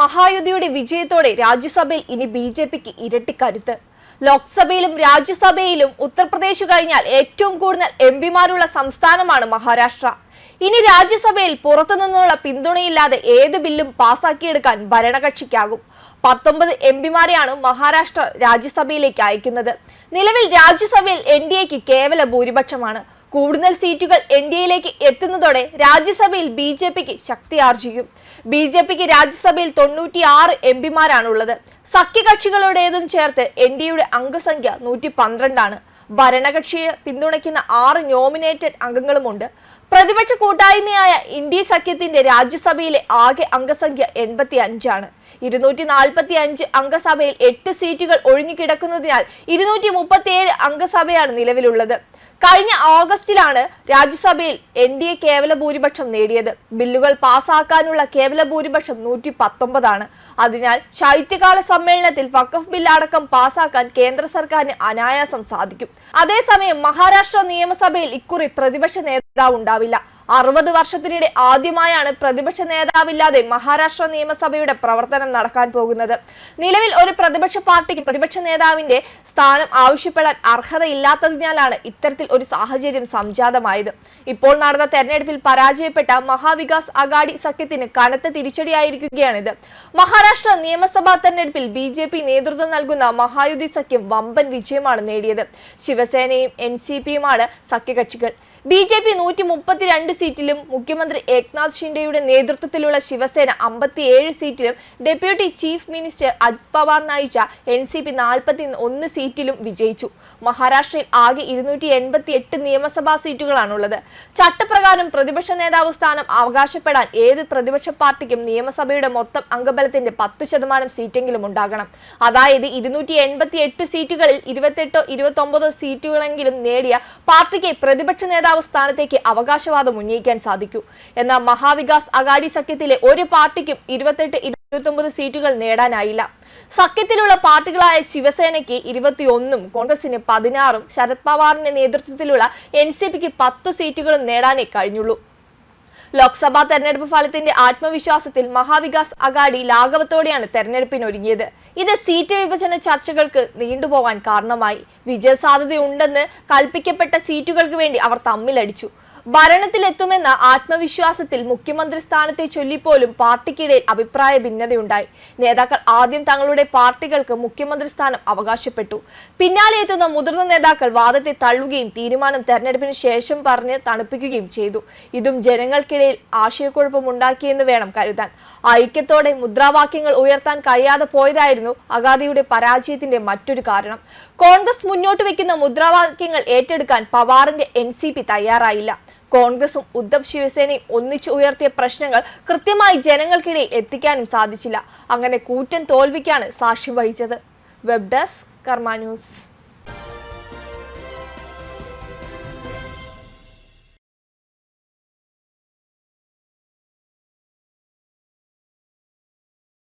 മഹായുതിയുടെ വിജയത്തോടെ രാജ്യസഭയിൽ ഇനി ബി ജെ പിക്ക് ഇരട്ടിക്കരുത്ത്. ലോക്സഭയിലും രാജ്യസഭയിലും ഉത്തർപ്രദേശ് കഴിഞ്ഞാൽ ഏറ്റവും കൂടുതൽ എം പിമാരുള്ള സംസ്ഥാനമാണ് മഹാരാഷ്ട്ര. ഇനി രാജ്യസഭയിൽ പുറത്തുനിന്നുള്ള പിന്തുണയില്ലാതെ ഏത് ബില്ലും പാസാക്കിയെടുക്കാൻ ഭരണകക്ഷിക്കാകും. പത്തൊമ്പത് എം പിമാരെയാണ് മഹാരാഷ്ട്ര രാജ്യസഭയിലേക്ക് അയക്കുന്നത്. നിലവിൽ രാജ്യസഭയിൽ എൻ ഡി എക്ക് കേവല ഭൂരിപക്ഷമാണ്. കൂടുതൽ സീറ്റുകൾ എൻ ഡി എയിലേക്ക് എത്തുന്നതോടെ രാജ്യസഭയിൽ ബി ജെ പിക്ക് ശക്തിയാർജിക്കും ബി ജെ പിക്ക് രാജ്യസഭയിൽ തൊണ്ണൂറ്റിയാറ് എം പിമാരാണുള്ളത്. സഖ്യകക്ഷികളുടേതും ചേർത്ത് എൻ ഡി എയുടെ അംഗസംഖ്യ നൂറ്റി പന്ത്രണ്ടാണ് ഭരണകക്ഷിയെ പിന്തുണയ്ക്കുന്ന ആറ് നോമിനേറ്റഡ് അംഗങ്ങളുമുണ്ട്. പ്രതിപക്ഷ കൂട്ടായ്മയായ ഇന്ത്യ സഖ്യത്തിന്റെ രാജ്യസഭയിലെ ആകെ അംഗസംഖ്യ എൺപത്തി അഞ്ചാണ് ഇരുന്നൂറ്റി നാൽപ്പത്തി അഞ്ച് അംഗസഭയിൽ എട്ട് സീറ്റുകൾ ഒഴിഞ്ഞുകിടക്കുന്നതിനാൽ ഇരുന്നൂറ്റി മുപ്പത്തിയേഴ് അംഗസഭയാണ് നിലവിലുള്ളത്. കഴിഞ്ഞ ഓഗസ്റ്റിലാണ് രാജ്യസഭയിൽ എൻ ഡി എ കേവല ഭൂരിപക്ഷം നേടിയത്. ബില്ലുകൾ പാസാക്കാനുള്ള കേവല ഭൂരിപക്ഷം നൂറ്റി പത്തൊമ്പതാണ് അതിനാൽ ശൈത്യകാല സമ്മേളനത്തിൽ വഖഫ് ബിൽ അടക്കം പാസാക്കാൻ കേന്ദ്ര സർക്കാരിന് അനായാസം സാധിക്കും. അതേസമയം മഹാരാഷ്ട്ര നിയമസഭയിൽ ഇക്കുറി പ്രതിപക്ഷ നേതാവ് ഉണ്ടാവില്ല. അറുപത് വർഷത്തിനിടെ ആദ്യമായാണ് പ്രതിപക്ഷ നേതാവില്ലാതെ മഹാരാഷ്ട്ര നിയമസഭയുടെ പ്രവർത്തനം നടക്കാൻ പോകുന്നത്. നിലവിൽ ഒരു പ്രതിപക്ഷ പാർട്ടിക്ക് പ്രതിപക്ഷ നേതാവിന്റെ സ്ഥാനം ആവശ്യപ്പെടാൻ അർഹതയില്ലാത്തതിനാലാണ് ഇത്തരത്തിൽ ഒരു സാഹചര്യം സംജാതമായത്. ഇപ്പോൾ നടന്ന തെരഞ്ഞെടുപ്പിൽ പരാജയപ്പെട്ട മഹാവികാസ് അഗാഡി സഖ്യത്തിന് കനത്ത തിരിച്ചടിയായിരിക്കുകയാണിത്. മഹാരാഷ്ട്ര നിയമസഭാ തെരഞ്ഞെടുപ്പിൽ ബി നേതൃത്വം നൽകുന്ന മഹായുതി സഖ്യം വമ്പൻ വിജയമാണ് നേടിയത്. ശിവസേനയും എൻ സഖ്യകക്ഷികൾ. ബി ജെ പി നൂറ്റി മുപ്പത്തിരണ്ട് സീറ്റിലും മുഖ്യമന്ത്രി ഏക്നാഥ് ഷിൻഡെയുടെ നേതൃത്വത്തിലുള്ള ശിവസേന അമ്പത്തിയേഴ് സീറ്റിലും deputy chief minister Ajit Pawar നയിച്ച എൻ സി പി നാൽപ്പത്തി ഒന്ന് സീറ്റിലും വിജയിച്ചു. മഹാരാഷ്ട്രയിൽ ആകെ ഇരുന്നൂറ്റി എൺപത്തി എട്ട് നിയമസഭാ സീറ്റുകളാണുള്ളത്. ചട്ടപ്രകാരം പ്രതിപക്ഷ നേതാവ് സ്ഥാനം അവകാശപ്പെടാൻ ഏത് പ്രതിപക്ഷ പാർട്ടിക്കും നിയമസഭയുടെ മൊത്തം അംഗബലത്തിന്റെ പത്ത് ശതമാനം സീറ്റെങ്കിലും ഉണ്ടാകണം. അതായത് ഇരുന്നൂറ്റി എൺപത്തി എട്ട് സീറ്റുകളിൽ ഇരുപത്തെട്ടോ ഇരുപത്തൊമ്പതോ സീറ്റുകളെങ്കിലും നേടിയ പാർട്ടിക്ക് പ്രതിപക്ഷ നേതാവ് സ്ഥാനത്തേക്ക് അവകാശവാദം ഉന്നയിക്കാൻ സാധിക്കൂ. എന്നാൽ മഹാവികാസ് അഗാഡി സഖ്യത്തിലെ ഒരു പാർട്ടിക്കും ഇരുപത്തെട്ട് ഇരുപത്തൊമ്പത് സീറ്റുകൾ നേടാനായില്ല. സഖ്യത്തിലുള്ള പാർട്ടികളായ ശിവസേനയ്ക്ക് ഇരുപത്തിയൊന്നും കോൺഗ്രസിന് പതിനാറും ശരത് പവാറിന്റെ നേതൃത്വത്തിലുള്ള എൻ സി പിക്ക് പത്ത് സീറ്റുകളും നേടാനേ കഴിഞ്ഞുള്ളൂ. ലോക്സഭാ തെരഞ്ഞെടുപ്പ് ഫലത്തിന്റെ ആത്മവിശ്വാസത്തിൽ മഹാവികാസ് അഗാഡി ലാഘവത്തോടെയാണ് തെരഞ്ഞെടുപ്പിനൊരുങ്ങിയത്. ഇത് സീറ്റ് വിഭജന ചർച്ചകൾക്ക് നീണ്ടുപോകാൻ കാരണമായി. വിജയസാധ്യതയുണ്ടെന്ന് കൽപ്പിക്കപ്പെട്ട സീറ്റുകൾക്ക് വേണ്ടി അവർ തമ്മിലടിച്ചു. ഭരണത്തിലെത്തുമെന്ന ആത്മവിശ്വാസത്തിൽ മുഖ്യമന്ത്രി സ്ഥാനത്തെ ചൊല്ലിപ്പോലും പാർട്ടിക്കിടയിൽ അഭിപ്രായ ഭിന്നതയുണ്ടായി. നേതാക്കൾ ആദ്യം തങ്ങളുടെ പാർട്ടികൾക്ക് മുഖ്യമന്ത്രി സ്ഥാനം അവകാശപ്പെട്ടു. പിന്നാലെ എത്തുന്ന മുതിർന്ന നേതാക്കൾ വാദത്തെ തള്ളുകയും തീരുമാനം തെരഞ്ഞെടുപ്പിന് ശേഷം പറഞ്ഞ് തണുപ്പിക്കുകയും ചെയ്തു. ഇതും ജനങ്ങൾക്കിടയിൽ ആശയക്കുഴപ്പമുണ്ടാക്കിയെന്ന് വേണം കരുതാൻ. ഐക്യത്തോടെ മുദ്രാവാക്യങ്ങൾ ഉയർത്താൻ കഴിയാതെ പോയതായിരുന്നു അഗാദിയുടെ പരാജയത്തിന്റെ മറ്റൊരു കാരണം. കോൺഗ്രസ് മുന്നോട്ട് വെക്കുന്ന മുദ്രാവാക്യങ്ങൾ ഏറ്റെടുക്കാൻ പവാറിന്റെ എൻ തയ്യാറായില്ല. കോൺഗ്രസും ഉദ്ധവ് ശിവസേനയും ഒന്നിച്ചു ഉയർത്തിയ പ്രശ്നങ്ങൾ കൃത്യമായി ജനങ്ങൾക്കിടയിൽ എത്തിക്കാനും സാധിച്ചില്ല. അങ്ങനെ കൂറ്റൻ തോൽവിക്കാണ് സാക്ഷ്യം വഹിച്ചത്. Web desk Karma news.